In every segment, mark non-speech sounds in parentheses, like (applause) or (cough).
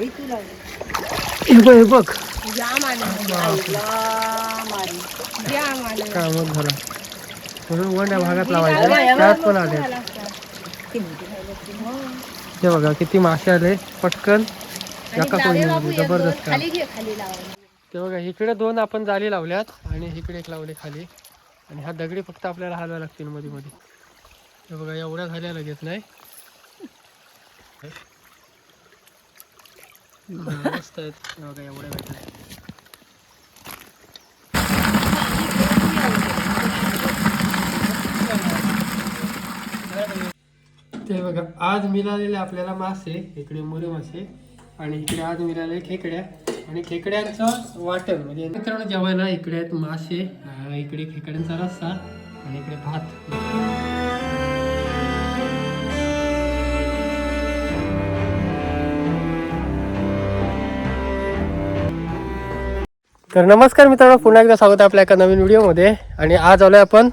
हे बघ. हे बघ काय मग झाला म्हणून वन या भागात लावायचं. त्यात पण आले हे बघा किती मासे आले. पटकन एका कोणी जबरदस्त ते बघा इकडे दोन आपण जाली लावल्यात आणि इकडे एक लावले खाली. आणि ह्या दगडी फक्त आपल्याला हलवा लागतील मध्ये मध्ये हे बघा एवढ्या झाल्या लगेच नाही? हा, मस्त आहेत बघा एवढ्या भेटल्या ते बघा आज मिळालेले आपल्याला मासे इकडे मुरे मासे आणि इकडे आज मिळाले खेकड्या. आणि खेकड्यांचं वाटण म्हणजे मित्रांनो जेवायला इकडे आहेत मासे इकडे खेकड्यांचा रस्सा आणि इकडे भात. तर नमस्कार मित्रांनो पुन्हा एकदा स्वागत आहे आपल्या एका नवीन व्हिडिओमध्ये. आणि आज आलोय आपण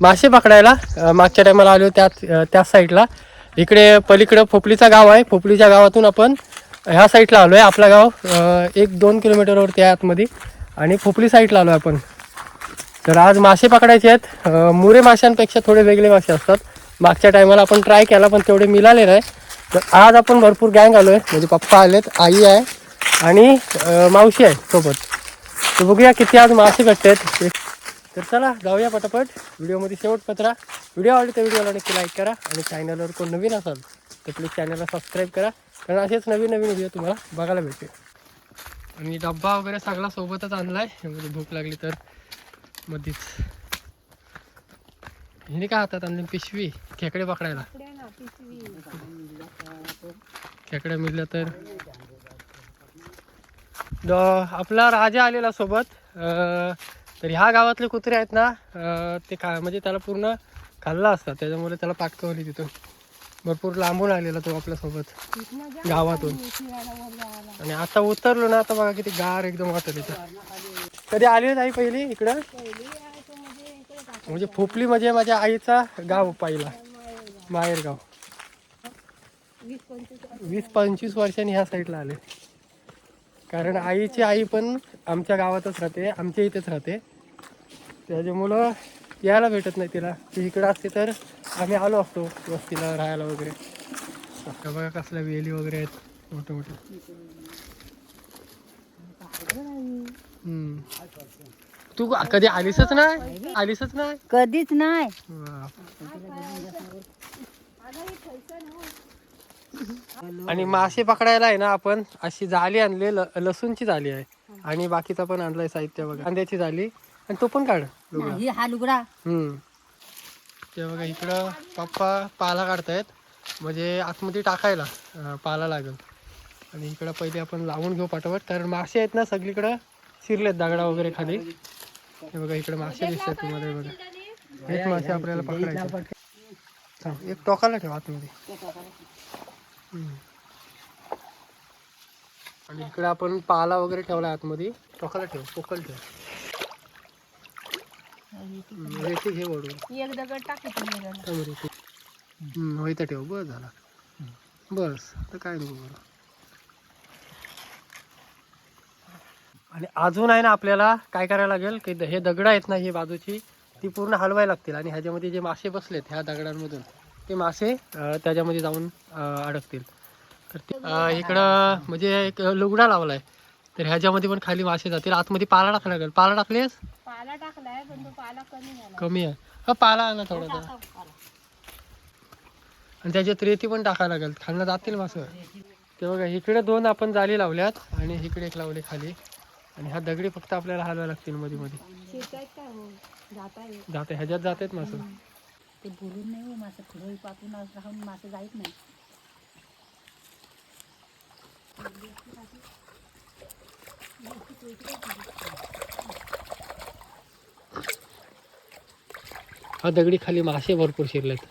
मासे पकडायला. मागच्या टायमाला आलो त्यात त्याच साईडला इकडे पलीकडं फोपलीचा गाव आहे. फोपलीच्या गावातून आपण ह्या साईडला आलो आहे आपला गाव एक दोन किलोमीटरवरती आहे आतमध्ये. आणि फोपली साईडला आलो आहे आपण. तर आज मासे पकडायचे आहेत. मुरे माशांपेक्षा थोडे वेगळे मासे असतात. मागच्या टायमाला आपण ट्राय केला पण तेवढे मिळाले नाही. तर आज आपण भरपूर गँग आलो आहे म्हणजे पप्पा आलेत आई आहे आणि मावशी आहे सोबत. तर बघूया किती आज मासे भेटतात तर चला जाऊया पटापट. व्हिडिओमध्ये शेवट पत्रा व्हिडिओ आवडले तर व्हिडिओला नक्की लाईक करा आणि चॅनलवर कोण नवीन असाल तर प्लीज चॅनलला सबस्क्राईब करा. कारण असेच नवीन नवीन व्हिडिओ तुम्हाला बघायला भेटेल आणि डब्बा वगैरे सगळा सोबतच आणलाय. म्हणजे भूक लागली तर मधीच. हिने काय हातात आणली? पिशवी. खेकडे पकडायला. खेकड्या मिळल्या तर आपला राजा आलेला सोबत. तर ह्या गावातले कुत्रे आहेत ना ते खा म्हणजे त्याला पूर्ण खाल्ला असतात त्याच्यामुळे त्याला पाठकवली तिथून. भरपूर लांबून आलेला तो आपल्यासोबत गावातून. आणि आता उतरलो ना आता बघा किती गार एकदम वाटत इथं कधी आली नाही पहिली इकडं? म्हणजे फोपली म्हणजे माझ्या आईचा गाव पहिला माहेर गाव वीस पंचवीस वर्षांनी ह्या साईडला आले. कारण आईची आई पण आमच्या गावातच राहते आमच्या इथेच राहते. त्याच्यामुळं यायला भेटत नाही तिला. ती इकडं असते तर आम्ही आलो असतो वस्तीला राहायला वगैरे. आता बघा कसल्या वेली वगैरे आहेत मोठे मोठे. हम्म. तू कधी आलीसच नाही? आलीसच नाही? कधीच नाही. वा. आणि मासे पकडायला आहे ना आपण अशी जाली आणली लसूणची जाली आहे. आणि बाकीचा पण आणलाय साहित्य बघा. कांद्याची जाली. आणि तो पण काढ. ही लुगडा. हम्म. ते बघा इकडं पप्पा पाला काढतायत. म्हणजे आतमध्ये टाकायला पाला लागेल. आणि इकडं पहिले आपण लावून घेऊ पाठवत कारण मासे आहेत ना सगळीकडं शिरलेत दगडा वगैरे खाली. हे बघा इकडे मासे दिसतात तुम्हाला बघा. हेच मासे आपल्याला पकडायचे. एक टोकाला ठेव आतमध्ये. आणि इकडे आपण पाला वगैरे ठेवला आतमध्ये. टोकाला ठेव पोकल ठेव. रेती घे वडून. एक दगड रेती. ठेव. बस झाला. बस तर काय नको बरं आणि अजून आहे ना आपल्याला काय करायला लागेल की हे दगड आहेत ना ही बाजूची ती पूर्ण हलवायला लागतील. आणि ह्याच्यामध्ये जे मासे बसलेत ह्या दगडांमधून. ते मासे त्याच्यामध्ये जाऊन अडकतील. तर ते इकडं म्हणजे एक लुगडा लावलाय. तर ह्याच्यामध्ये पण खाली मासे जातील. आतमध्ये पाला टाकायला लागेल पाला टाकलेस? पाला टाकलाय पण तो पाला कमी आहे. हा पाला आहे ना थोडासा आणि त्याच्यात रेती पण टाकायला लागेल. खालनं जातील मासं. ते बघा इकडे दोन आपण जाली लावल्यात आणि इकडे एक लावले खाली. आणि ह्या दगडी फक्त आपल्याला हलवा लागतील मध्ये मध्ये हो? जाते ह्याच्यात जातात मासं. ते बोलून नाही हो मासे खुडोई पाठवून राहून मासे जायत नाही. हा दगडी खाली मासे भरपूर शिरलेत.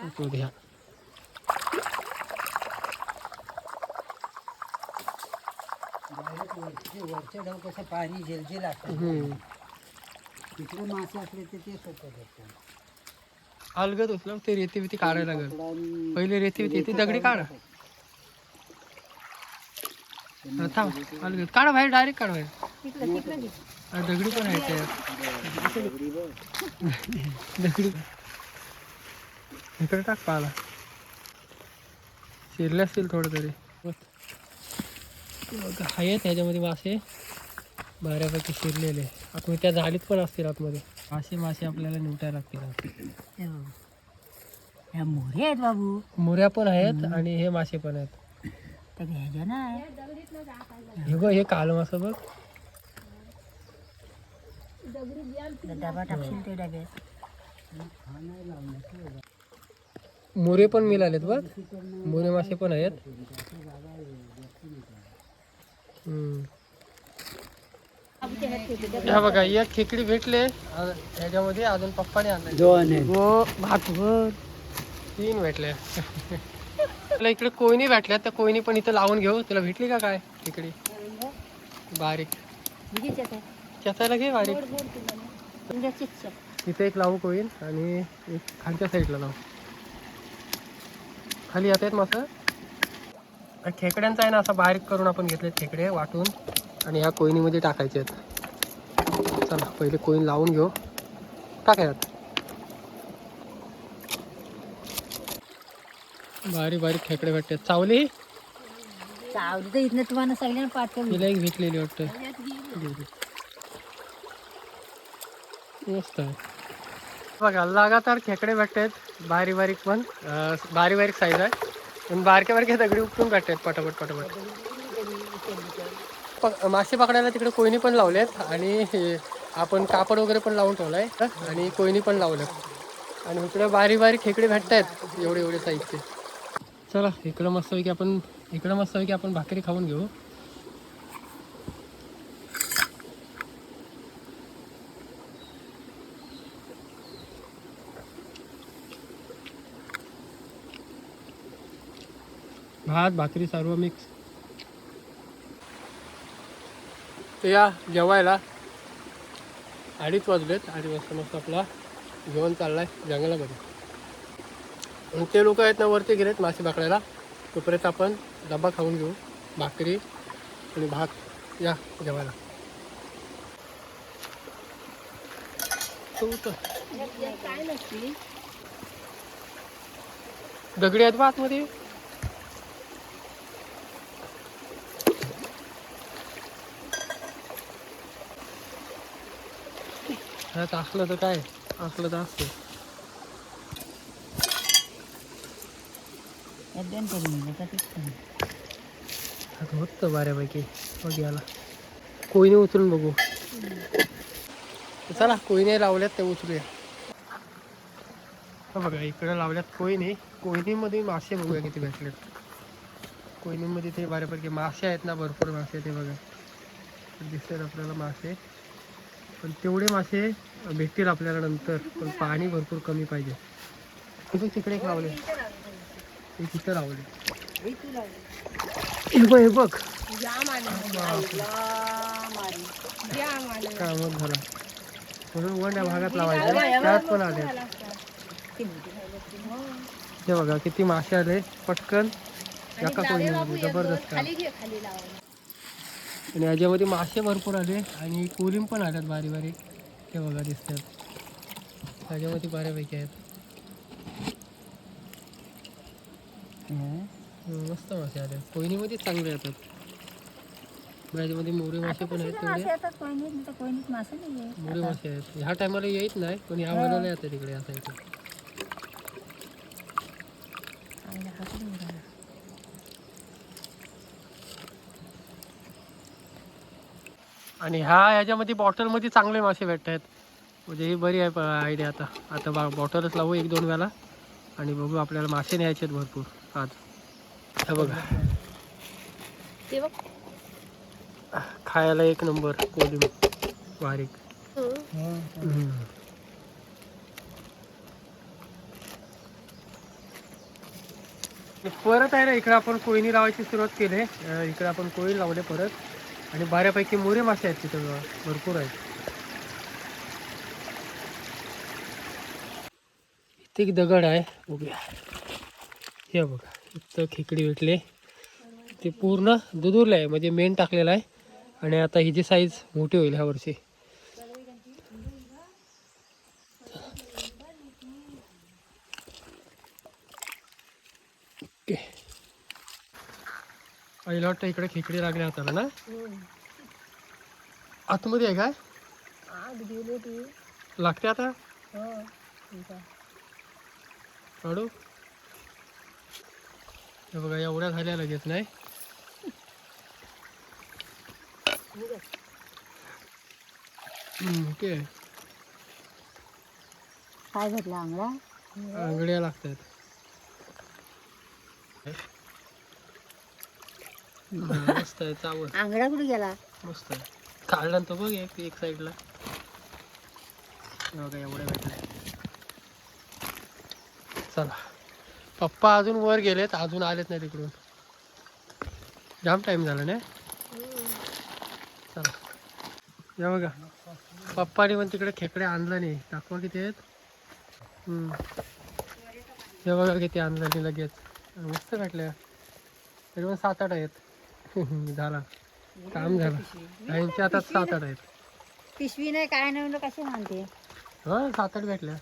आतमध्ये ह्या. वरचे ढग कसं पाणी झेलझेल असतात हम्म. तिकडे मासे असले तर ते सोपं अलगद उचला ते रेती बिती काढायला लागेल. पहिले रेती होती ती दगडी काढ. हा, थांब आलं घेत काढा बाहेर डायरेक्ट काढा बाहेर. हा, दगडी पण आहे त्यात दगडी इकडे टाक पाला. शिरले असतील थोडं तरी बघा, आहेत ह्याच्यामध्ये मासे. बऱ्यापैकी शिरलेले. आतमध्ये त्या झाडीत पण असतील आतमध्ये. मासे मासे आपल्याला निवटायला लागतील. ह्या मोरे आहेत बाबू. मुऱ्या पण आहेत आणि हे मासे पण आहेत. त्या घ्यायच्या ना. हे बघ हे काल मासं बघ. डबा टाकशील ते डब्यात मोरे पण मिळालेत बघ. मोरे मासे पण आहेत. हम्म. हा बघा एक खेकडी भेटले. ह्याच्यामध्ये अजून पप्पाने आणले. हो भातभर. तीन भेटले. तुला इकडे कोयनी भेटल्या त्या कोयनी पण इथं लावून घेऊ. तुला भेटली का काय तिकडे बारीक. चचायला घे बारीक. इथे एक लावू कोईन आणि एक खालच्या साईडला लावू. खाली येत आहेत मासं. हा खेकड्यांचा आहे ना असा बारीक करून आपण घेतले खेकडे वाटून. आणि ह्या कोयनीमध्ये टाकायचे आहेत. चला पहिले कोईन लावून घेऊ. टाकायच्यात बारीक बारीक खेकडे भेटतात. चावली चावली तर इथनं तुम्हाला सगळ्यांना पाठवली. तिला एक भेटलेली वाटतं. मस्त बघा लगातार खेकडे भेटतात. बारीक बारीक पण बारीक बारीक साईज आहे. पण बारक्या बारक्या दगडी उपटून भेटतात पटापट पटापट. मासे पकडायला तिकडे कोयनी पण लावलेत. आणि आपण कापड वगैरे पण लावून ठेवलाय. आणि कोयनी पण लावलं आणि इकडे बारीक बारीक खेकडे भेटतायत एवढे एवढे साईजचे. चला इकडं मस्तपैकी आपण इकडं मस्तपैकी आपण भाकरी खाऊन घेऊ. भात भाकरी सर्व मिक्स या जेवायला. अडीच वाजलेत अडीच वाजता मस्त आपला जेवण चाललाय जंगलामध्ये. आणि ते लोक आहेत ना वरती गेलेत मासे पकडायला. तोपर्यंत आपण डबा खाऊन घेऊ भाकरी आणि भात या जेवायला. दगडी आहेत बा आतमध्ये? ह्यात असलं तर काय? असलं तर असतं होतं बऱ्यापैकी. बघ याला. कोयने उचलून बघू. चला कोयने लावल्यात ते उचलूया. हा बघा इकडे लावल्यात कोयने. कोयनीमध्ये मासे बघूया किती भेटलेत. कोयनीमध्ये ते बऱ्यापैकी मासे आहेत ना भरपूर मासे ते बघा. दिसतात आपल्याला मासे. पण तेवढे मासे भेटतील आपल्याला नंतर. पण पाणी भरपूर कमी पाहिजे. हे तिकडे एक लावले. एक तिथं लावले. हे बघ हे बघ. कामच झाला. म्हणून वन या भागात लावायचं. त्यात पण आले. हे बघा किती मासे आले. पटकन. एका कोणी? जबरदस्त आणि याच्यामध्ये मासे भरपूर आले आणि कोलिम पण आल्यात बारीक बारीक. हे बघा दिसतात. त्याच्यामध्ये बऱ्यापैकी आहेत. हं. मस्त मासे आले कोयनीमध्ये चांगले येतात. याच्यामध्ये मोरे मासे पण आहेत तेवढे. मोरे मासे आहेत. ह्या टायमाला येत नाही पण ह्या वेळेला येतात तिकडे असा इथे चांगलं पकडून घ्या. आणि ह्या ह्याच्यामध्ये बॉटलमध्ये चांगले मासे भेटत आहेत म्हणजे ही बरी आहे आयडिया आता. आता बा बॉटलच लावू एक दोन वेळा आणि बघू आपल्याला मासे न्यायचे आहेत भरपूर. आज. हे बघा. खायला एक नंबर. कोलिम. बारीक. परत आहे ना इकडे आपण कोयनी लावायची सुरुवात केली. इकडे आपण कोळी लावले परत. आणि बऱ्यापैकी मोरे मासे आहेत तिथं भरपूर आहेत. इथे एक दगड आहे. बघूया. हे बघा. इथं खेकडी भेटले. ते पूर्ण दुधुरलं आहे. म्हणजे मेन टाकलेला आहे. आणि आता ही जी साईज मोठी होईल ह्या वर्षी. पहिला वाटतं इकडे खेकडे लागल्या हाताला ना? आतमध्ये आहे काय गेले लागते आता? हो ठीक आहे. काढू? हे बघा एवढ्या झाल्या लगेच नाही? हम्म, ओके. काय भेटला आंगडा आंगड्या लागतात हा, मस्त आहे चावल आंगडा कुठे गेला? मस्त आहे. काढला ना तो बघ एक एक साईडला बघा एवढ्या भेटल्या. चला. पप्पा अजून वर गेलेत अजून आलेत नाही तिकडून. जाम टाइम झाला ना चला. या बघा. पप्पाने पण तिकडे खेकडे आणलं नाही. दाखवा किती आहेत. हे बघा किती आणलं नाही लगेच. मस्त भेटल्या. तरी पण सात आठ आहेत. (laughs) झाला. काम झालं. यांचे आता सात आठ आहेत. पिशवी नाही काय नाही म्हणलं कसे म्हणते हा सात आठ भेटल्या.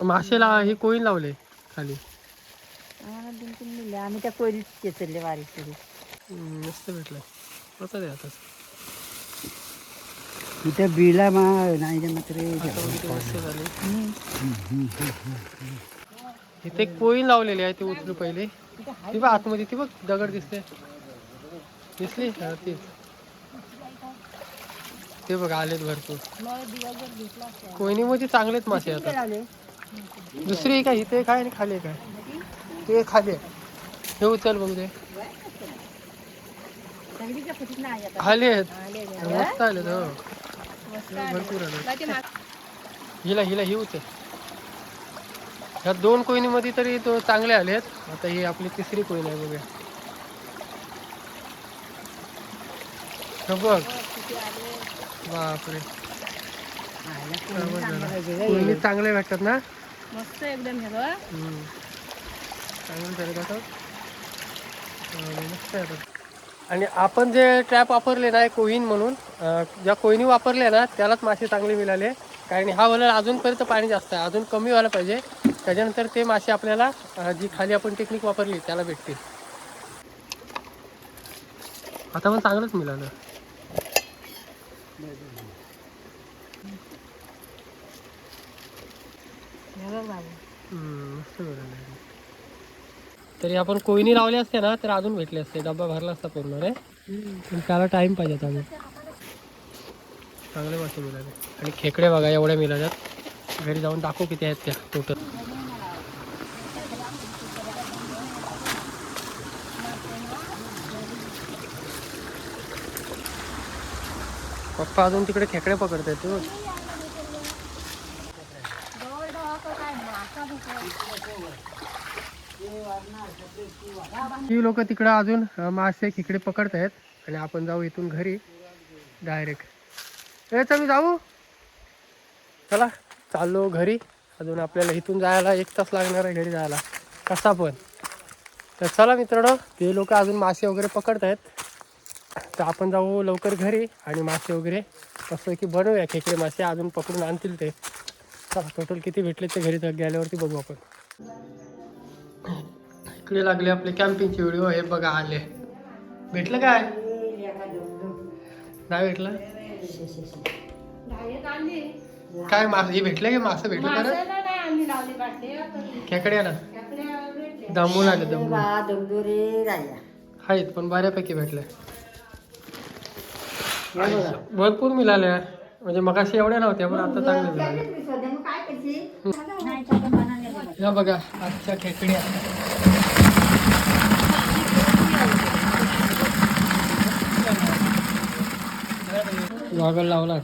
मासेला हे कोईन लावले खाली. आम्हाला दोन तीन आम्ही त्या कोरीत चेचरले बारीक हम्म, मस्त भेटलं. होतं ते आता. इथे बिला मा नाही जमत रे. आता किती मस्त झाले. इथे कोईन लावलेली आहे ते उचलू पहिले. ती बघ आतमध्ये ती बघ दगड दिसते दिसली हा, ती ते बघ आलेत भरपूर कोयनीमध्ये चांगलेच मासे आता दुसरी काय इथे काय आणि खाली काय ते खाली. हे। उचल बघ ते आता खाली आहेत मस्त आलेत हो भरपूर आले हिला हिला ही उचल ह्या दोन कोयनीमध्ये तरी तो चांगले आलेत आता ही आपली तिसरी कोयनी आहे बघूया. हे बघ. बापरे. कोयनी चांगले भेटतात ना? मस्त एकदम हे बघ. चांगलं मस्त आहे बघ. आणि आपण जे ट्रॅप वापरले ना कोईन म्हणून ज्या कोयनी वापरल्या ना त्यालाच मासे चांगले मिळाले. कारण हा वलर अजूनपर्यंत पाणी जास्त आहे. अजून कमी व्हायला पाहिजे. त्याच्यानंतर ते मासे आपल्याला जी खाली आपण टेक्निक वापरली त्याला भेटतील. आता पण चांगलंच मिळालं मस्त मिळालं तरी आपण कोयनी लावले असते ना तर अजून भेटले असते. डब्बा भरला असता पूर्ण रे. पण त्याला टाइम पाहिजे आता चांगले मासे मिळाले. आणि खेकडे बघा एवढ्या मिळाल्यात. घरी जाऊन दाखवू किती आहेत त्या टोटल पप्पा अजून तिकडे खेकडे पकडत आहेत तू ही लोक तिकडं अजून मासे खेकडे पकडत आहेत. आणि आपण जाऊ इथून घरी डायरेक्ट ए चल जाऊ. चला चाललो घरी. अजून आपल्याला इथून जायला एक तास लागणार आहे घरी जायला. कसा पण. तर चला मित्रांनो ते लोक अजून मासे वगैरे पकडत आहेत. तर आपण जाऊ लवकर घरी आणि मासे वगैरे कसं की बनवूया. खेकडे मासे अजून पकडून आणतील ते. चला टोटल किती भेटले ते घरी गेल्यावरती बघू आपण. इकडे लागले आपले कॅम्पिंगचे व्हिडिओ हे बघा आले. भेटलं काय? नाही भेटलं? काय मास हे भेटलं की मासे? भेटलं का खेकडे ना? दमून आले दमून. आहेत पण बऱ्यापैकी भेटले भरपूर मिळाल्या म्हणजे मगाशी एवढ्या नव्हत्या पण आता चांगल्या मिळाल्या या बघा आजच्या खेकड्या. गॉगल लावला.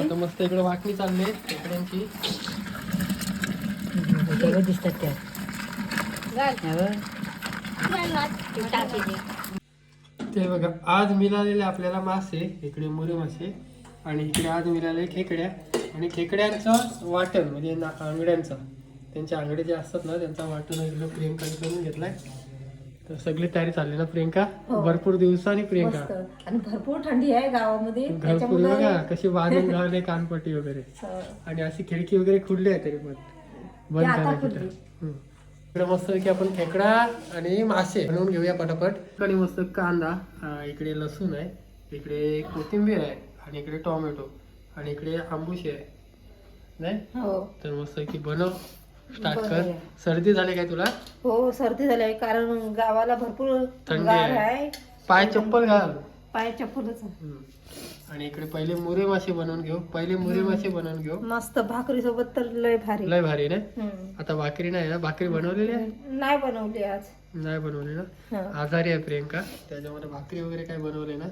आता मस्त इकडे वाटणी चालली आहे खेकड्यांची. दिसतात त्या. ते बघा आज मिळालेले आपल्याला मासे इकडे मुरी मासे आणि इकडे आज मिळाले खेकड्या. आणि खेकड्यांचं वाटण म्हणजे ना- आंगड्यांचं. त्यांचे आंगडे जे असतात ना त्यांचा वाटून इकडे प्रियंकाने करून घेतलाय. तर सगळी तयारी चालली ना प्रियंका? हो. भरपूर दिवसांनी प्रियंका. आणि भरपूर थंडी आहे गावामध्ये. घरपूर त्याच्यामुळे बघा कशी बांधून घालले कानपट्टी वगैरे. अं, आणि अशी खिडकी वगैरे खुडली आहे तरी पण. बंद आता इकडे मस्त की आपण खेकडा आणि मासे बनवून घेऊया पटापट. आणि मस्त कांदा इकडे लसूण आहे इकडे कोथिंबीर आहे आणि इकडे टोमॅटो आणि इकडे आंबुशी आहे. नाही? हो. तर मस्त की बनव स्टार्ट कर. सर्दी झाली काय तुला? हो सर्दी झाली आहे कारण गावाला भरपूर थंडी आहे. पाय चप्पल घाल. पाय चप्पलच. आणि इकडे पहिले मुरे मासे बनवून घेऊ. पहिले मुरे मासे बनवून घेऊ. मस्त भाकरी सोबत तर लय भारी. लय भारी ना. आता भाकरी नाही ना? भाकरी बनवलेली आहे नाही बनवली आज. नाही बनवली ना. आजारी आहे प्रियंका. त्याच्यामध्ये भाकरी वगैरे काय बनवले ना?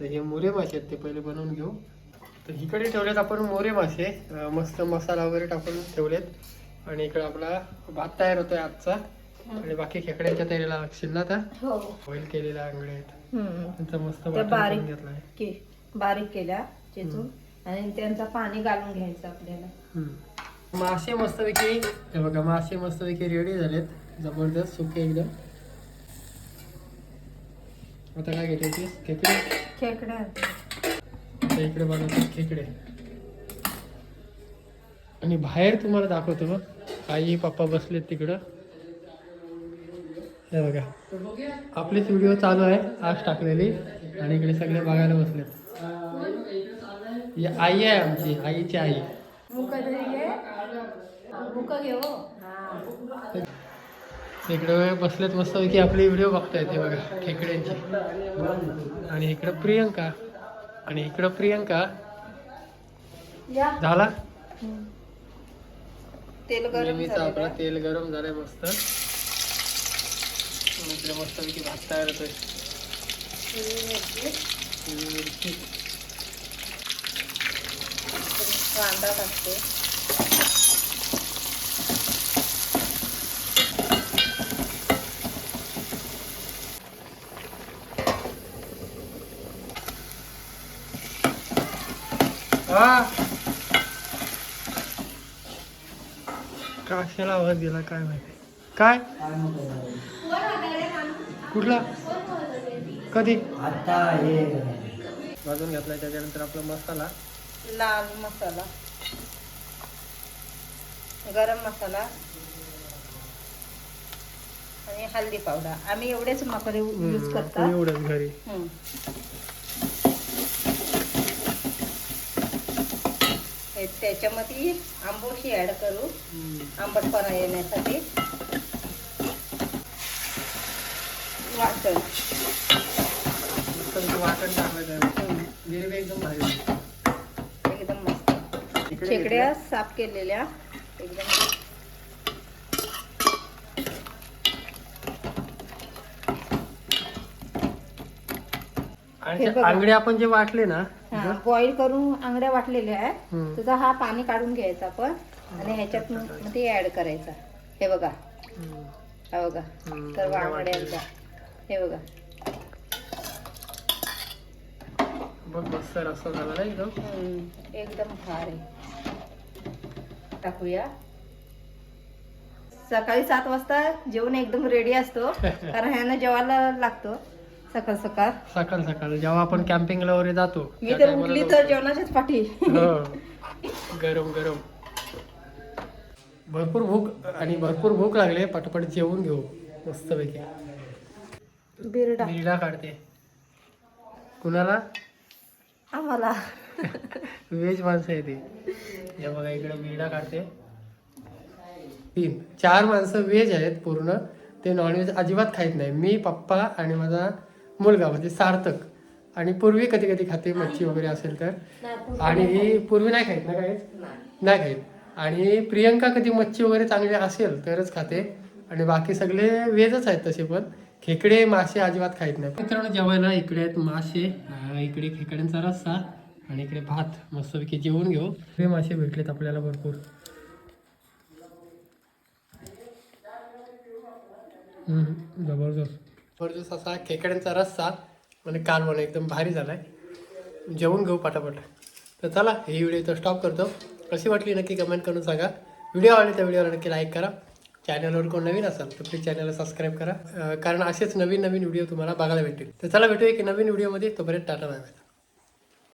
तर हे मोरे मासे आहेत ते पहिले बनवून घेऊ. तर इकडे ठेवलेत आपण मोरे मासे. मस्त मसाला वगैरे टाकून ठेवलेत. आणि इकडे आपला भात तयार होतोय आजचा. आणि बाकी खेकड्यांच्या तयारीला लागशील ना आता? हो. बॉईल केलेल्या आंगडे आहेत. त्यांचा मस्त वाटण करून घेतलाय. बारीक केल्या चेचून आणि त्यांचं पाणी घालून घ्यायचं आपल्याला. हम्म. मासे मस्तपैकी हे बघा मासे मस्तपैकी रेडी झालेत. जबरदस्त सुके एकदम. आता काय घेते खेकडे? खेकड्या आता इकडे बनवतात खेकडे. आणि बाहेर तुम्हाला दाखवतो बघ. आई पप्पा बसलेत तिकडं. हे बघा. आपलीच व्हिडिओ चालू आहे. आज टाकलेली. आणि इकडे सगळे बघायला बसलेत. ही आई आहे आमची आईची आई इकडे बसलेत मस्त की आपली व्हिडिओ बघतायत हे बघा खेकड्यांची. आणि इकडं प्रियंका आणि इकडं प्रियंका. या. झाला. तेल गरम आपलं तेल गरम झालंय मस्त. इकडे मस्त पैकी भात तयार होतोय. कांदा टाकते काशाला आवाज दिला काय माहिती? काय? कुठला? कधी? आता हे भाजून घेतलाय त्याच्यानंतर आपला मसाला. लाल मसाला. गरम मसाला. आणि हल्दी पावडर. आम्ही एवढेच मसाले यूज करतात एवढंच घरी. हे त्याच्यामध्ये आंबोशी ऍड करू. आंबटपणा येण्यासाठी. वाटण. मस्त वाटण टाकलं गिरवी एकदम भारी होती. एकदम मस्त. इकडे शेकड्या साफ केलेल्या. एकदम आणि हे ते बघा. आंगडे आपण जे वाटले ना बॉईल करून आंगड्या वाटलेल्या आहेत. हम्म. त्याचा हा पाणी काढून घ्यायचा आपण आणि ह्याच्यात मध्ये ऍड करायचा. हे बघा. हम्म. हा बघा. हम्म, सर्व आंगड्या आंगड्यांचा हे बघा. बघ मस्त झाला ना एकदम हम्म, एकदम भारी टाकूया सकाळी सात वाजता जेवण एकदम रेडी असतो कारण ह्यानं जेवायला लागतो सकाळ सकाळ सकाळ सकाळ जेव्हा आपण कॅम्पिंगला वगैरे जातो मी त्या तर time ला उठली. तर जेवणाच्याच पाठी हो. गरम गरम भरपूर भूक आणि भरपूर भूक लागली पटपट जेवून घेऊ मस्तपैकी बिरडा बिरडा काढते कुणाला आम्हाला. व्हेज माणसं आहे ती. या बघा इकडे बिरडा काढते. तीन चार माणसं व्हेज आहेत पूर्ण. ते नॉनव्हेज अजिबात खात नाही. मी पप्पा आणि माझा मुलगा म्हणजे सार्थक. आणि पूर्वी कधी कधी खाते मच्छी वगैरे असेल तर. आणि पूर्वी नाही खात ना काहीच? नाही. खात आणि प्रियंका कधी मच्छी वगैरे चांगली असेल तरच खाते. आणि बाकी सगळे व्हेजच आहेत तसे पण. खेकडे मासे अजिबात खात नाही मित्रांनो जेवायला इकडे आहेत मासे इकडे खेकड्यांचा रस्सा आणि इकडे भात. मस्तपैकी जेवून घेऊ. हे मासे भेटलेत आपल्याला भरपूर. जबरदस्त. जबरदस्त असा खेकड्यांचा रस्सा. म्हणजे कालवण एकदम भारी झालाय. जेवून घेऊ पटापट. तर चला ही व्हिडिओ इथं स्टॉप करतो. कशी वाटली नक्की कमेंट करून सांगा. व्हिडिओ आवडले त्या व्हिडिओला नक्की लाईक करा. चॅनलवर कोण नवीन असाल तर प्लीज चॅनलला सबस्क्राईब करा. कारण असेच नवीन नवीन व्हिडिओ तुम्हाला बघायला भेटतील. तर चला भेटू की नवीन व्हिडिओमध्ये. तोपर्यंत टाटा बाय.